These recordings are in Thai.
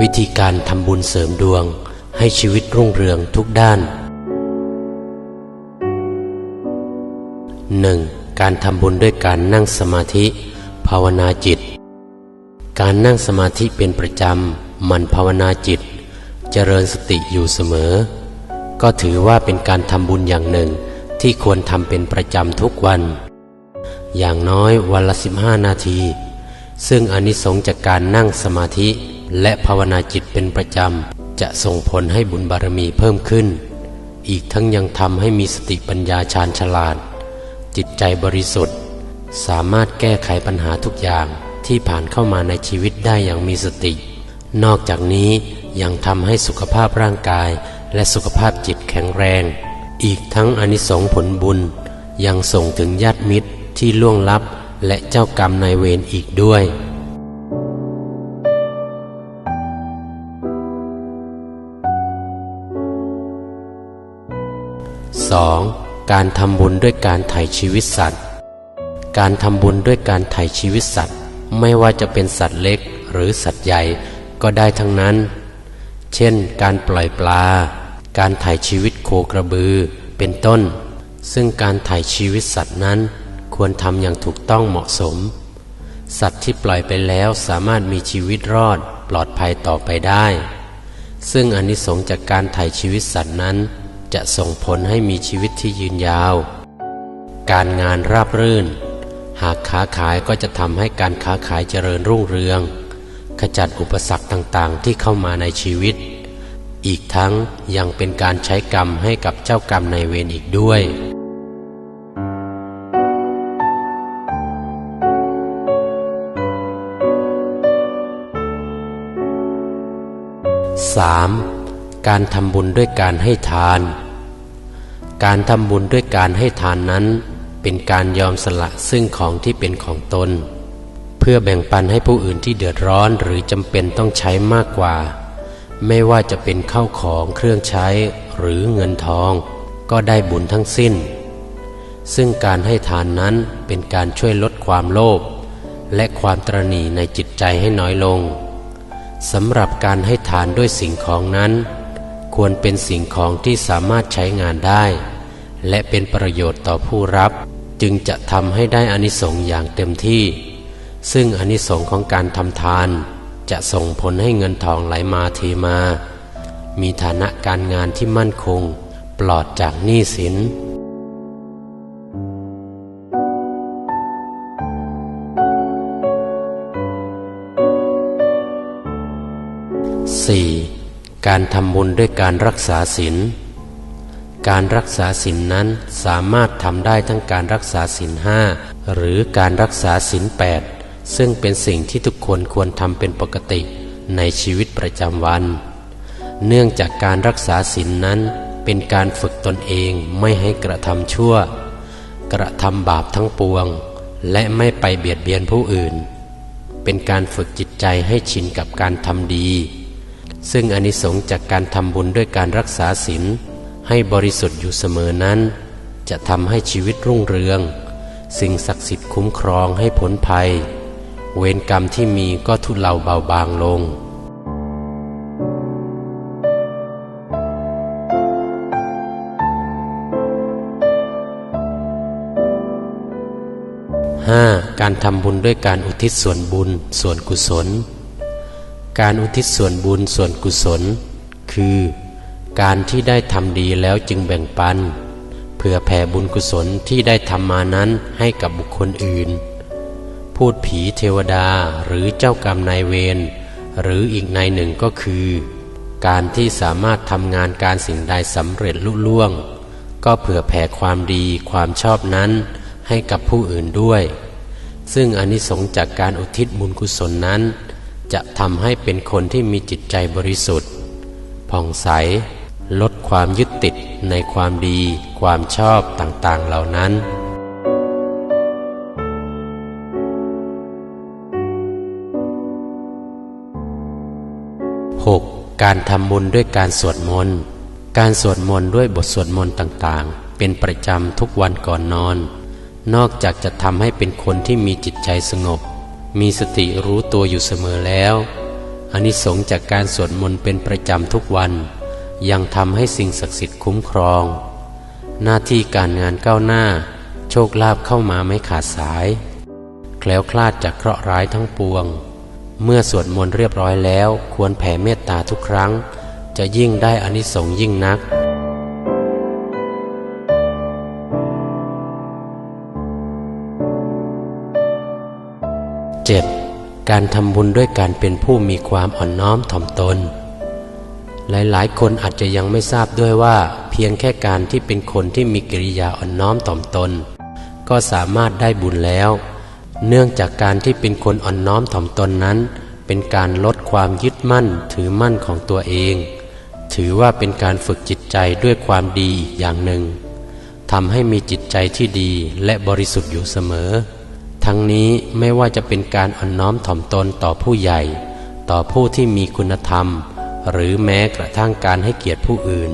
วิธีการทำบุญเสริมดวง ให้ชีวิตรุ่งเรืองทุกด้าน 1. การทำบุญด้วยการนั่งสมาธิ ภาวนาจิต การนั่งสมาธิเป็นประจำมันภาวนาจิต เจริญสติอยู่เสมอ ก็ถือว่าเป็นการทำบุญอย่างหนึ่งที่ควรทำเป็นประจำทุกวัน อย่างน้อยวันละ 15 นาที ซึ่งอนิสงส์จากการนั่งสมาธิ และภาวนาจิตเป็นประจำ จะส่งผลให้บุญบารมีเพิ่มขึ้น อีกทั้งยังทำให้มีสติปัญญาชาญฉลาด จิตใจบริสุทธิ์ สามารถแก้ไขปัญหาทุกอย่างที่ผ่านเข้ามาในชีวิตได้อย่างมีสติ นอกจากนี้ยังทำให้สุขภาพร่างกาย และสุขภาพจิตแข็งแรง อีกทั้งอนิสงผลบุญ ยังส่งถึงญาติมิตรที่ล่วงลับและเจ้ากรรมนายเวรอีกด้วย 2. การทำบุญด้วยการไถ่ชีวิตสัตว์ การทำบุญด้วยการไถ่ชีวิตสัตว์ ไม่ว่าจะเป็นสัตว์เล็กหรือสัตว์ใหญ่ก็ได้ทั้งนั้น เช่น การปล่อยปลา การไถ่ชีวิตโคกระบือ เป็นต้น ซึ่งการไถ่ชีวิตสัตว์นั้น ควรทำอย่างถูกต้องเหมาะสม สัตว์ที่ปล่อยไปแล้วสามารถมีชีวิตรอดปลอดภัยต่อไปได้ ซึ่งอนิสงส์จากการไถ่ชีวิตสัตว์นั้น จะส่งผลให้มีชีวิตที่ยืนยาว การงานราบรื่น หากค้าขายก็จะทำให้การค้าขายเจริญรุ่งเรือง ขจัดอุปสรรคต่างๆ ที่เข้ามาในชีวิต อีกทั้งยังเป็นการใช้กรรมให้กับเจ้ากรรมในเวรอีกด้วย 3. การทำบุญด้วยการให้ทาน การทำบุญด้วยการให้ทานนั้น เป็นการยอมสละซึ่งของที่เป็นของตน เพื่อแบ่งปันให้ผู้อื่นที่เดือดร้อนหรือจำเป็นต้องใช้มากกว่า ไม่ว่าจะเป็นข้าวของเครื่องใช้หรือเงินทอง ก็ได้บุญทั้งสิ้น ซึ่งการให้ทานนั้นเป็นการช่วยลดความโลภและความตรณีในจิตใจให้น้อยลงสำหรับการให้ทานด้วยสิ่งของนั้น ควรเป็นสิ่งของที่สามารถใช้งานได้ และเป็นประโยชน์ต่อผู้รับ จึงจะทำให้ได้อานิสงส์อย่างเต็มที่ ซึ่งอานิสงส์ของการทำทาน จะส่งผลให้เงินทองไหลมาเทมา มีฐานะการงานที่มั่นคง ปลอดจากหนี้สิน 4. การทำบุญด้วยการรักษาศีลการรักษาศีลนนั้นสามารถทำได้ทั้งการรักษาศีลห้าหรือการรักษาศีลแปดซึ่งเป็นสิ่งที่ทุกคนควรทำเป็นปกติในชีวิตประจำวัน เนื่องจากการรักษาศีลนนั้นเป็นการฝึกตนเองไม่ให้กระทำชั่ว กระทำบาปทั้งปวง และไม่ไปเบียดเบียนผู้อื่น เป็นการฝึกจิตใจให้ชินกับการทำดี ซึ่งอนิสงส์จากการทำบุญด้วยการรักษาศีลให้บริสุทธิ์อยู่เสมอนั้น จะทำให้ชีวิตรุ่งเรือง สิ่งศักดิ์สิทธิ์คุ้มครองให้พ้นภัย เวรกรรมที่มีก็ทุเลาเบาบางลง 5. การทำบุญด้วยการอุทิศส่วนบุญ ส่วนกุศล การอุทิศส่วนบุญส่วนกุศล คือการที่ได้ทำดีแล้วจึงแบ่งปัน เพื่อแผ่บุญกุศลที่ได้ทำมานั้นให้กับบุคคลอื่น พูดผีเทวดาหรือเจ้ากรรมนายเวรหรืออีกในหนึ่งก็คือ การที่สามารถทำงานการสิ่งใดสำเร็จลุล่วง ก็เผื่อแผ่ความดีความชอบนั้นให้กับผู้อื่นด้วย ซึ่งอนิสงส์จากการอุทิศบุญกุศลนั้น จะทำให้เป็นคนที่มีจิตใจบริสุทธิ์ ผ่องใส ลดความยึดติดในความดี ความชอบต่างๆเหล่านั้น 6. การทำบุญด้วยการสวดมนต์ การสวดมนต์ด้วยบทสวดมนต์ต่างๆ เป็นประจำทุกวันก่อนนอน นอกจากจะทำให้เป็นคนที่มีจิตใจสงบ มีสติรู้ตัวอยู่เสมอแล้วอานิสงส์จากการสวดมนต์เป็นประจำทุกวัน ยังทำให้สิ่งศักดิ์สิทธิ์คุ้มครอง หน้าที่การงานก้าวหน้า โชคลาภเข้ามาไม่ขาดสาย แคล้วคลาดจากเคราะห์ร้ายทั้งปวง เมื่อสวดมนต์เรียบร้อยแล้ว ควรแผ่เมตตาทุกครั้ง จะยิ่งได้อานิสงส์ยิ่งนัก 7. การทำบุญด้วยการเป็นผู้มีความอ่อนน้อมถ่อมตน หลายๆ คนอาจจะยังไม่ทราบด้วยว่า เพียงแค่การที่เป็นคนที่มีกิริยาอ่อนน้อมถ่อมตน ก็สามารถได้บุญแล้ว เนื่องจากการที่เป็นคนอ่อนน้อมถ่อมตนนั้น เป็นการลดความยึดมั่นถือมั่นของตัวเอง ถือว่าเป็นการฝึกจิตใจด้วยความดีอีกอย่างหนึ่งทำให้มีจิตใจที่ดีและบริสุทธิ์อยู่เสมอ ทั้งนี้ไม่ว่าจะเป็นการอ่อนน้อมถ่อมตนต่อผู้ใหญ่ ต่อผู้ที่มีคุณธรรม หรือแม้กระทั่งการให้เกียรติผู้อื่น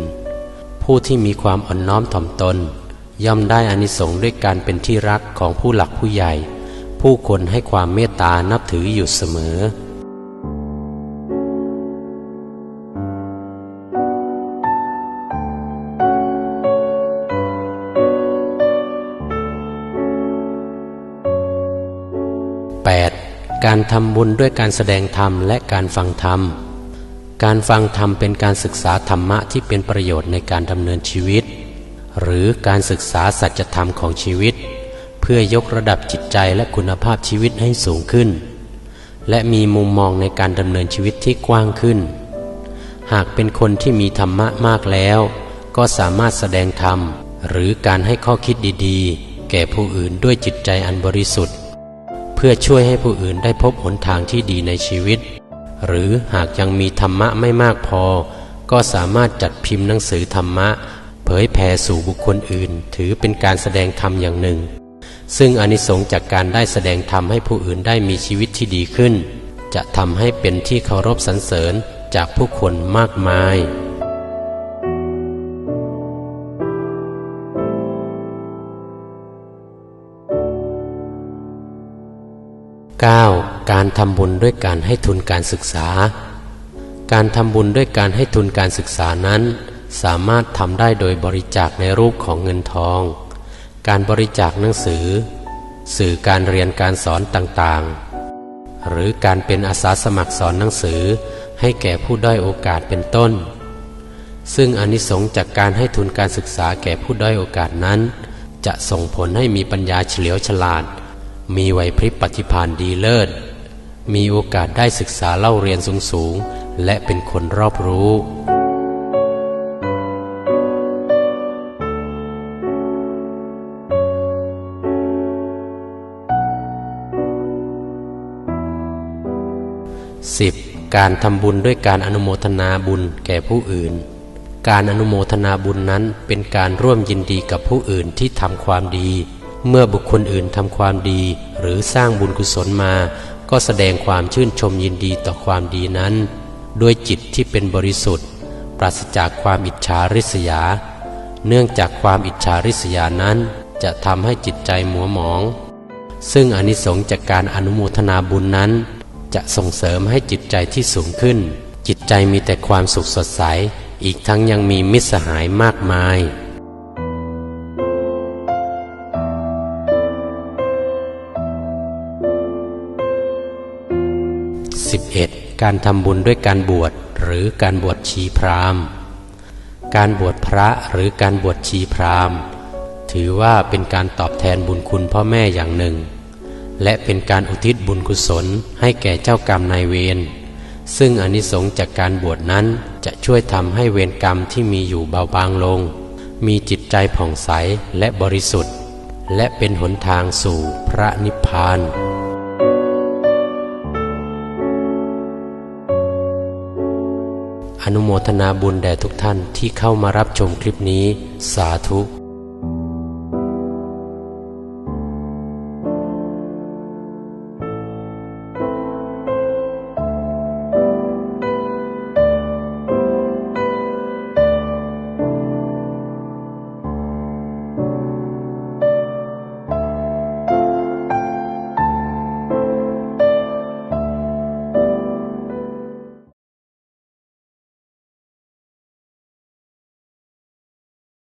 ผู้ที่มีความอ่อนน้อมถ่อมตน ย่อมได้อานิสงส์ด้วยการเป็นที่รักของผู้หลักผู้ใหญ่ ผู้คนให้ความเมตตานับถืออยู่เสมอ การทำบุญด้วยการแสดงธรรมและการฟังธรรม การฟังธรรมเป็นการศึกษาธรรมะที่เป็นประโยชน์ในการดำเนินชีวิต หรือการศึกษาสัจธรรมของชีวิต เพื่อยกระดับจิตใจและคุณภาพชีวิตให้สูงขึ้น และมีมุมมองในการดำเนินชีวิตที่กว้างขึ้น หากเป็นคนที่มีธรรมะมากแล้ว ก็สามารถแสดงธรรม หรือการให้ข้อคิดดีๆ แก่ผู้อื่นด้วยจิตใจอันบริสุทธิ์ พื่อช่วยให้ผู้อื่นได้พบหนทางที่ดีในชีวิต หรือหากยังมีธรรมะไม่มากพอ ก็สามารถจัดพิมพ์หนังสือธรรมะ เผยแผ่สู่บุคคลอื่น ถือเป็นการแสดงธรรมอย่างหนึ่ง ซึ่งอนิสงส์จากการได้แสดงธรรมให้ผู้อื่นได้มีชีวิตที่ดีขึ้น จะทำให้เป็นที่เคารพสรรเสริญจากผู้คนมากมาย 9. การทำบุญด้วยการให้ทุนการศึกษา การทำบุญด้วยการให้ทุนการศึกษานั้น สามารถทำได้โดยบริจาคในรูปของเงินทอง การบริจาคหนังสือ สื่อการเรียนการสอนต่างๆ หรือการเป็นอาสาสมัครสอนหนังสือ ให้แก่ผู้ด้อยโอกาสเป็นต้น ซึ่งอนิสงส์จากการให้ทุนการศึกษาแก่ผู้ด้อยโอกาสนั้น จะส่งผลให้มีปัญญาเฉลียวฉลาด มีไหวพริบปฏิภาณดีเลิศ มีโอกาสได้ศึกษาเล่าเรียนสูงๆ และเป็นคนรอบรู้ 10. การทำบุญด้วยการอนุโมทนาบุญแก่ผู้อื่น การอนุโมทนาบุญนั้นเป็นการร่วมยินดีกับผู้อื่นที่ทำความดี เมื่อบุคคลอื่นทำความดีหรือสร้างบุญกุศลมา ก็แสดงความชื่นชมยินดีต่อความดีนั้น ด้วยจิตที่เป็นบริสุทธิ์ ปราศจากความอิจฉาริษยา เนื่องจากความอิจฉาริษยานั้นจะทำให้จิตใจหมัวหมอง ซึ่งอนิสงส์จากการอนุโมทนาบุญนั้น จะส่งเสริมให้จิตใจที่สูงขึ้น จิตใจมีแต่ความสุขสดใส อีกทั้งยังมีมิตรสหายมากมาย การทำบุญด้วยการบวชหรือการบวชชีพราหมณ์ การบวชพระหรือการบวชชีพราหมณ์ ถือว่าเป็นการตอบแทนบุญคุณพ่อแม่อย่างหนึ่ง และเป็นการอุทิศบุญกุศลให้แก่เจ้ากรรมนายเวรซึ่งอนิสงส์จากการบวชนั้นจะช่วยทำให้เวรกรรมที่มีอยู่เบาบางลง มีจิตใจผ่องใสและบริสุทธิ์ และเป็นหนทางสู่พระนิพพาน นุโมทนาบุญแด่ทุกท่านที่เข้ามารับชมคลิปนี้ สาธุ